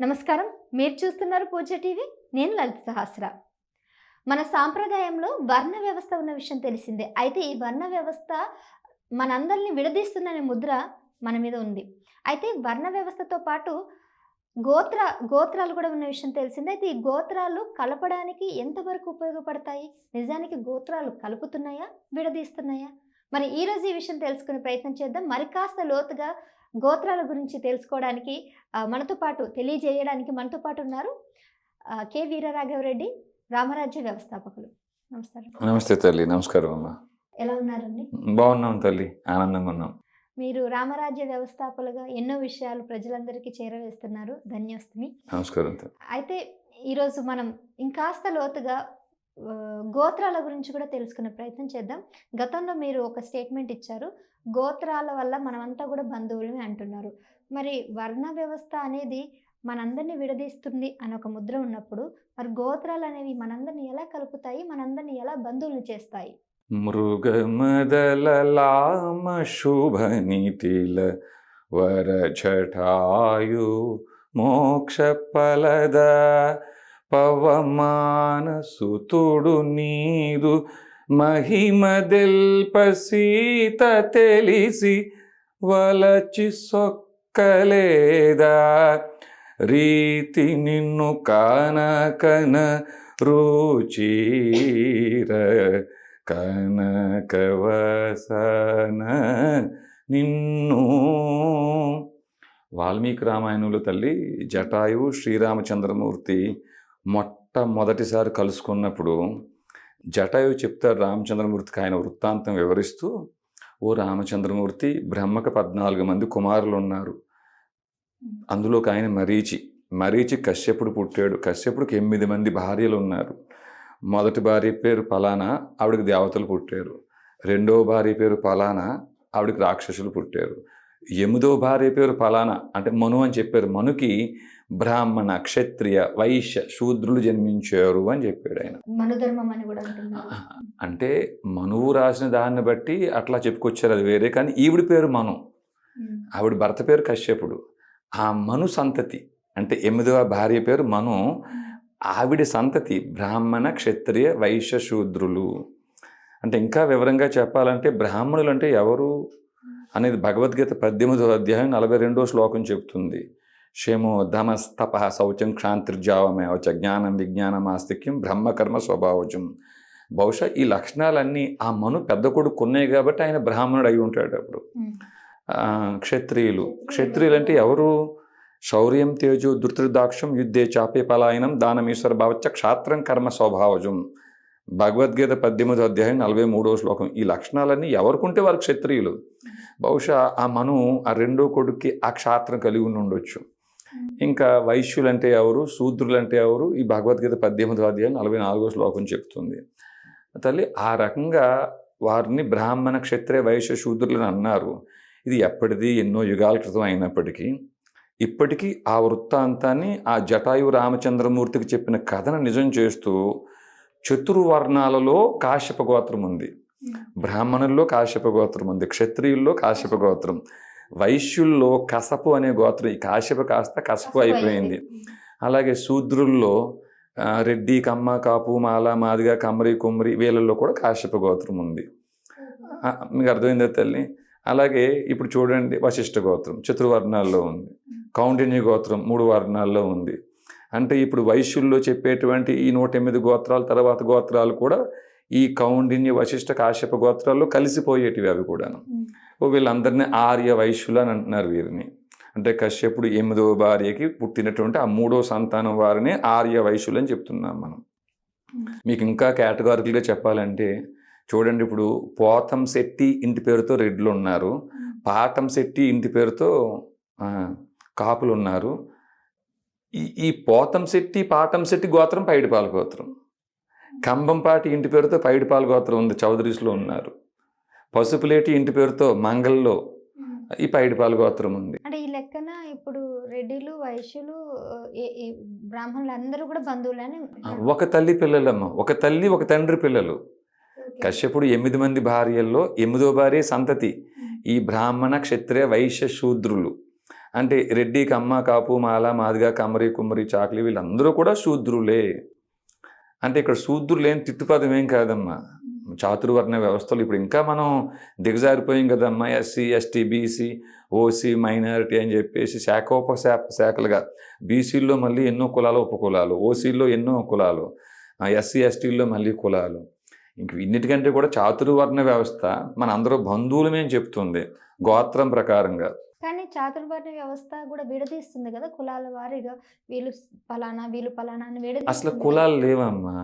నమస్కారం. మీరు చూస్తున్నారు పూజ టీవీ. నేను లలిత సహస్ర. మన సాంప్రదాయంలో వర్ణ వ్యవస్థ ఉన్న విషయం తెలిసిందే. అయితే ఈ వర్ణ వ్యవస్థ మనందరిని విడదీస్తుందనే ముద్ర మన మీద ఉంది. అయితే వర్ణ వ్యవస్థతో పాటు గోత్ర గోత్రాలు కూడా ఉన్న విషయం తెలిసిందే. అయితే ఈ గోత్రాలు కలపడానికి ఎంతవరకు ఉపయోగపడతాయి? నిజానికి గోత్రాలు కలుపుతున్నాయా? విడదీస్తున్నాయా? మరి ఈరోజు ఈ విషయం తెలుసుకునే ప్రయత్నం చేద్దాం. మరి కాస్త లోతుగా గోత్రాల గురించి తెలుసుకోవడానికి మనతో పాటు తెలియజేయడానికి మనతో పాటు ఉన్నారు కె వీరరాఘవరెడ్డి రామరాజ్య వ్యవస్థాపకులు. నమస్కారం. నమస్తే తల్లి నమస్కారం అమ్మా. ఎలా ఉన్నారండి? బాగున్నాం తల్లి ఆనందంగా ఉన్నాం. మీరు రామరాజ్య వ్యవస్థాపకులుగా ఎన్నో విషయాలు ప్రజలందరికీ చేరవేస్తున్నారు. ధన్యోస్తమి. నమస్కారం అయితే ఈరోజు మనం ఇంకాస్త లోతుగా గోత్రాల గురించి కూడా తెలుసుకునే ప్రయత్నం చేద్దాం. గతంలో మీరు ఒక స్టేట్మెంట్ ఇచ్చారు. గోత్రాల వల్ల మనమంతా కూడా బంధువులమే అంటున్నారు. మరి వర్ణ వ్యవస్థ అనేది మనందరినీ విడదీస్తుంది అని ఒక ముద్ర ఉన్నప్పుడు మరి గోత్రాలు అనేవి మనందరిని ఎలా కలుపుతాయి? మనందరిని ఎలా బంధువులు చేస్తాయి? మృగమదలలామ శుభ నీతిల వర జటాయు మోక్ష పలద పవమాన సుతుడు నీదు మహిమదెల్ప సీత తెలిసి వలచి సొక్కలేదా? రీతి నిన్ను కానకన రుచీర కనకవసన నిన్ను. వాల్మీకి రామాయణంలో తల్లి జటాయువు శ్రీరామచంద్రమూర్తి మొట్టమొదటిసారి కలుసుకున్నప్పుడు జటాయు చెప్తాడు రామచంద్రమూర్తికి ఆయన వృత్తాంతం వివరిస్తూ ఓ రామచంద్రమూర్తి బ్రహ్మకు పద్నాలుగు మంది కుమారులు ఉన్నారు అందులో ఆయన మరీచి మరీచి కశ్యపుడు పుట్టాడు. కశ్యపుడికి ఎనిమిది మంది భార్యలు ఉన్నారు మొదటి భార్య పేరు పలానా ఆవిడకి దేవతలు పుట్టారు. రెండవ భార్య పేరు పలానా ఆవిడకి రాక్షసులు పుట్టారు. ఎనిమిదో భార్య పేరు పలానా? అంటే మను అని చెప్పారు. మనుకి బ్రాహ్మణ క్షత్రియ వైశ్య శూద్రులు జన్మించారు అని చెప్పాడు ఆయన. మనుధర్మం అని కూడా అంటున్నారు. అంటే మనువు రాసిన దాన్ని బట్టి అట్లా చెప్పుకొచ్చారు అది వేరే. కానీ ఈవిడి పేరు మను. ఆవిడ భర్త పేరు కశ్యపుడు. ఆ మను సంతతి అంటే ఎనిమిదవ భార్య పేరు మను ఆవిడ సంతతి బ్రాహ్మణ క్షత్రియ వైశ్య శూద్రులు. అంటే ఇంకా వివరంగా చెప్పాలంటే బ్రాహ్మణులు అంటే ఎవరు? అనేది భగవద్గీత పద్దెనిమిదో అధ్యాయం నలభై రెండో శ్లోకం చెప్తుంది క్షేమో ధమస్తప శౌచం క్షాంతిర్జావమేవచ జ్ఞానం విజ్ఞానం ఆస్తిక్యం బ్రహ్మకర్మ స్వభావజం. బహుశా ఈ లక్షణాలన్నీ ఆ మను పెద్ద కొడుకు ఉన్నాయి కాబట్టి ఆయన బ్రాహ్మణుడు అయి ఉంటాడు అప్పుడు. క్షత్రియులు క్షత్రియులు. అంటే ఎవరు? శౌర్యం తేజో ధృతృదాక్షం యుద్ధే చాపే పలాయనం దానమీశ్వర భావచ్చ క్షాత్రం కర్మ స్వభావజం. భగవద్గీత పద్దెనిమిదో అధ్యాయం నలభై మూడో శ్లోకం. ఈ లక్షణాలన్నీ ఎవరికుంటే వారు క్షత్రియులు? బహుశా ఆ మను ఆ రెండో కొడుక్కి ఆ క్షాత్రం కలిగి ఉండి ఉండొచ్చు. ఇంకా వైశ్యులంటే ఎవరు? శూద్రులంటే ఎవరు? ఈ భగవద్గీత పద్దెనిమిదో అధ్యాయం నలభై నాలుగో శ్లోకం చెప్తుంది. తల్లి ఆ రకంగా వారిని బ్రాహ్మణ క్షత్రియ వైశ్య శూద్రులని అన్నారు. ఇది ఎప్పటిది? ఎన్నో యుగాల క్రితం అయినప్పటికీ. ఇప్పటికీ ఆ వృత్తాంతాన్ని ఆ జటాయు రామచంద్రమూర్తికి చెప్పిన కథను నిజం చేస్తూ చతుర్వర్ణాలలో కాశ్యప గోత్రం ఉంది. బ్రాహ్మణుల్లో కాశ్యప గోత్రం ఉంది క్షత్రియుల్లో కాశ్యప గోత్రం. వైశ్యుల్లో కసపు అనే గోత్రం ఈ కాశ్యప కాస్త కసపు అయిపోయింది. అలాగే శూద్రుల్లో రెడ్డి కమ్మ కాపు మాల మాదిగ కమ్మరి కుమ్మరి వీళ్ళల్లో కూడా కాశ్యప గోత్రం ఉంది. మీకు అర్థమైందా తల్లి? అలాగే ఇప్పుడు చూడండి వశిష్ఠ గోత్రం చతుర్వర్ణాల్లో ఉంది. కౌండిన్య గోత్రం మూడు వర్ణాల్లో ఉంది. అంటే ఇప్పుడు వైశ్యుల్లో చెప్పేటువంటి ఈ నూట ఎనిమిది గోత్రాల తర్వాత గోత్రాలు కూడా ఈ కౌండిన్య వశిష్ఠ కాశ్యప గోత్రాల్లో కలిసిపోయేటివి అవి కూడాను. వీళ్ళందరినీ ఆర్య వైశ్యులు అని అంటున్నారు వీరిని. అంటే కశ్యపుడు ఎనిమిదవ భార్యకి పుట్టినటువంటి ఆ మూడో సంతానం వారిని ఆర్య వైశ్యులు అని చెప్తున్నాం మనం. మీకు ఇంకా కేటగారికల్గా చెప్పాలంటే చూడండి ఇప్పుడు పోతం శెట్టి ఇంటి పేరుతో రెడ్లు ఉన్నారు. పాటం శెట్టి ఇంటి పేరుతో కాపులు ఉన్నారు. ఈ ఈ పోతం శెట్టి పాటం శెట్టి గోత్రం పైడిపాల గోత్రం కంబంపాటి ఇంటి పేరుతో పైడిపాల గోత్రం ఉంది చౌదరీస్లో ఉన్నారు. పసుపులేటి ఇంటి పేరుతో మంగల్లో ఉమ్. ఈ పైడిపాల గోత్రం ఉంది. అంటే ఈ లెక్కన ఇప్పుడు రెడ్డిలు వైశ్యులు బ్రాహ్మణులు అందరూ కూడా బంధువులని ఒక తల్లి పిల్లలమ్మ ఒక తల్లి ఒక తండ్రి పిల్లలు. కశ్యపుడు ఎనిమిది మంది భార్యల్లో ఎనిమిదో భార్య సంతతి. ఈ బ్రాహ్మణ క్షత్రియ వైశ్య శూద్రులు. అంటే రెడ్డి కమ్మ కాపు మాల మాదిగ కమ్మరి కుమ్మరి చాకలి వీళ్ళందరూ కూడా శూద్రులే. అంటే ఇక్కడ శూద్రులు ఏం తిట్టుపదం ఏం కాదమ్మా. చాతుర్వర్ణ వ్యవస్థలు ఇప్పుడు ఇంకా మనం దిగజారిపోయాం కదమ్మా. SC ST BC OC minority అని చెప్పేసి శాఖోపశాఖ శాఖలుగా బీసీల్లో మళ్ళీ ఎన్నో కులాలు ఉపకులాలు ఓసీల్లో ఎన్నో కులాలు. ఎస్సీ ఎస్టీల్లో మళ్ళీ కులాలు. ఇంక ఇన్నిటికంటే కూడా చాతుర్వర్ణ వ్యవస్థ మన అందరూ బంధువులమే చెప్తుంది. గోత్రం ప్రకారంగా. కానీ చాతుర్వర్ణ వ్యవస్థ కూడా విడదీస్తుంది కదా కులాల వారీగా. వీళ్ళు పలానా వీళ్ళు పలానా అని విడదీస్తుంది అసలు. కులాలు లేవమ్మా.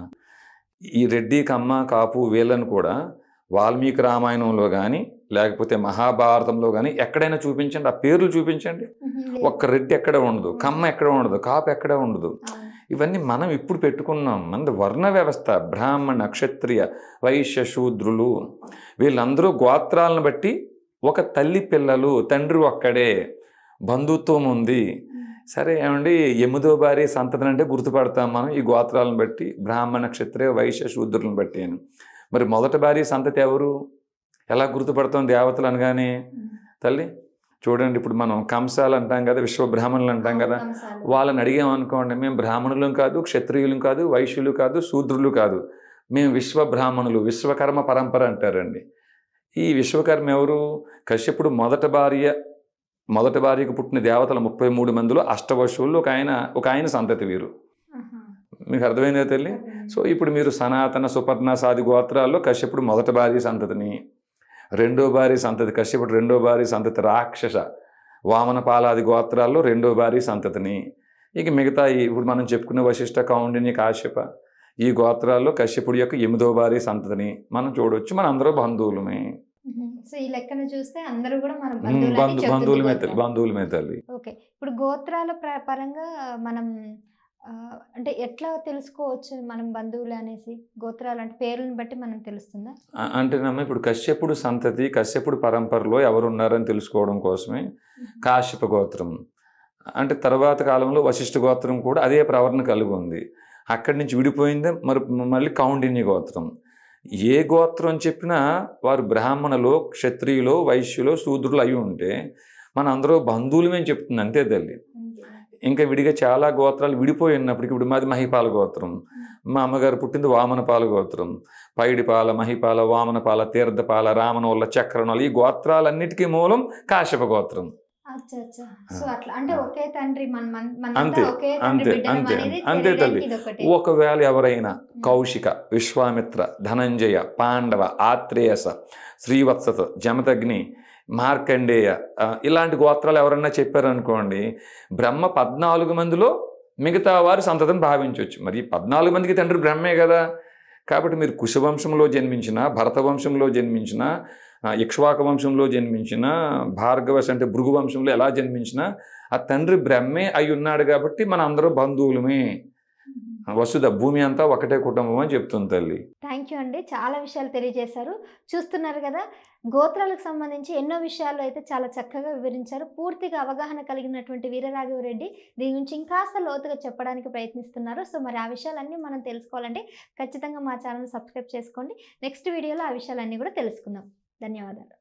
ఈ రెడ్డి కమ్మ కాపు వీళ్ళని కూడా వాల్మీకి రామాయణంలో కానీ లేకపోతే మహాభారతంలో కానీ ఎక్కడైనా చూపించండి. ఆ పేర్లు చూపించండి. ఒక్క రెడ్డి ఎక్కడ ఉండదు కమ్మ ఎక్కడ ఉండదు కాపు ఎక్కడ ఉండదు. ఇవన్నీ మనం ఇప్పుడు పెట్టుకున్నాం. మనది వర్ణ వ్యవస్థ బ్రాహ్మణ క్షత్రియ వైశ్య శూద్రులు. వీళ్ళందరూ గోత్రాలను బట్టి ఒక తల్లి పిల్లలు తండ్రి ఒక్కడే బంధుత్వం ఉంది. సరే ఏమండి? ఎనిమిదో భార్య సంతతి అంటే గుర్తుపడతాం మనం. ఈ గోత్రాలను బట్టి బ్రాహ్మణ క్షత్రియ వైశ్య శూద్రులను బట్టి అని మరి మొదటి భార్య సంతతి ఎవరు? ఎలా గుర్తుపడతాం దేవతలు అనగానే? తల్లి చూడండి ఇప్పుడు మనం కంసాలు అంటాం కదా విశ్వ బ్రాహ్మణులు అంటాం కదా. వాళ్ళని అడిగామనుకోండి మేము బ్రాహ్మణులం కాదు క్షత్రియులు కాదు వైశ్యులు కాదు శూద్రులు కాదు. మేము విశ్వ బ్రాహ్మణులు విశ్వకర్మ పరంపర అంటారండి. ఈ విశ్వకర్మ ఎవరు? కశ్యపుడు మొదట భార్య మొదటి భార్యకు పుట్టిన దేవతల ముప్పై మూడు మందిలో అష్టవశువుల్లో ఒక ఆయన ఒక ఆయన సంతతి వీరు. మీకు అర్థమైందా తల్లి? సో ఇప్పుడు మీరు సనాతన సుపర్ణ సాది గోత్రాల్లో కశ్యపుడు మొదటి భార్య సంతతిని రెండో భార్య సంతతి కశ్యపుడు రెండో భార్య సంతతి రాక్షస వామనపాలాది గోత్రాల్లో రెండో భార్య సంతతిని. ఇక మిగతా ఇప్పుడు మనం చెప్పుకున్న వశిష్ఠ కౌండిని కాశ్యప ఈ గోత్రాల్లో కశ్యపుడి యొక్క ఎనిమిదో భార్య సంతతిని మనం చూడొచ్చు. మన అందరూ బంధువులమే. సో ఈ లెక్కన చూస్తే అందరూ కూడా మన ఉమ్, బంధువులని బంధు చెప్తుంది బంధువులమే గోత్రం. తల్లి ఓకే. ఇప్పుడు గోత్రాల ప్ర- పరంగా మనం అంటే ఎట్లా తెలుసుకోవచ్చు మనం బంధువులు అనేసి? గోత్రాలు అంటే పేర్లను బట్టి మనం తెలుస్తుందా? అంటేనమ్మా ఇప్పుడు కశ్యపుడు సంతతి కశ్యపుడు పరంపరలో ఎవరు ఉన్నారని తెలుసుకోవడం కోసమే కాశ్యప గోత్రం. అంటే తర్వాత కాలంలో వశిష్ఠ గోత్రం కూడా అదే ప్రవర్తన కలిగి ఉంది. అక్కడి నుంచి విడిపోయిందే మరి మళ్ళీ కౌండిన్య గోత్రం. ఏ గోత్రం చెప్పినా వారు బ్రాహ్మణులు క్షత్రియులు వైశ్యులు శూద్రులు అయి ఉంటే మన అందరూ బంధువులమే చెప్తుంది అంతే తల్లి. ఇంకా విడిగా చాలా గోత్రాలు విడిపోయి ఉన్నప్పటికీ ఇప్పుడు మాది మహిపాల గోత్రం. మా అమ్మగారు పుట్టింది వామనపాల గోత్రం. పైడిపాల మహిపాల వామనపాల తీర్థపాల రామనోళ్ళ చక్రనోళ్ళ ఈ గోత్రాలన్నిటికీ మూలం కాశ్యప గోత్రం. అంతే, అంతే, అంతే, అంతే తల్లి. ఒకవేళ ఎవరైనా కౌశిక విశ్వామిత్ర ధనంజయ పాండవ ఆత్రేయస శ్రీవత్సత జమదగ్ని మార్కండేయ ఇలాంటి గోత్రాలు ఎవరన్నా చెప్పారనుకోండి బ్రహ్మ పద్నాలుగు మందిలో మిగతా వారి సంతతిని భావించవచ్చు మరి పద్నాలుగు మందికి తండ్రి బ్రహ్మే కదా. కాబట్టి మీరు కుశవంశంలో జన్మించిన భరత వంశంలో జన్మించిన ఇక్ష్వాక వంశంలో జన్మించిన భార్గవశ అంటే భృగు వంశంలో ఎలా జన్మించినా ఆ తండ్రి బ్రహ్మే అయి ఉన్నాడు కాబట్టి మన అందరూ బంధువులమే. వసుధ భూమి అంతా ఒకటే కుటుంబం అని చెప్తుంది తల్లి. థ్యాంక్ యూ అండి. చాలా విషయాలు తెలియజేశారు. చూస్తున్నారు కదా గోత్రాలకు సంబంధించి ఎన్నో విషయాలు అయితే చాలా చక్కగా వివరించారు. పూర్తిగా అవగాహన కలిగినటువంటి వీరరాఘవరెడ్డి దీని గురించి ఇంకాస్త లోతుగా చెప్పడానికి ప్రయత్నిస్తున్నారు. సో మరి ఆ విషయాలన్నీ మనం తెలుసుకోవాలంటే ఖచ్చితంగా మా ఛానల్ సబ్స్క్రైబ్ చేసుకోండి. నెక్స్ట్ వీడియోలో ఆ విషయాలన్నీ కూడా తెలుసుకుందాం. ధన్యవాదాలు.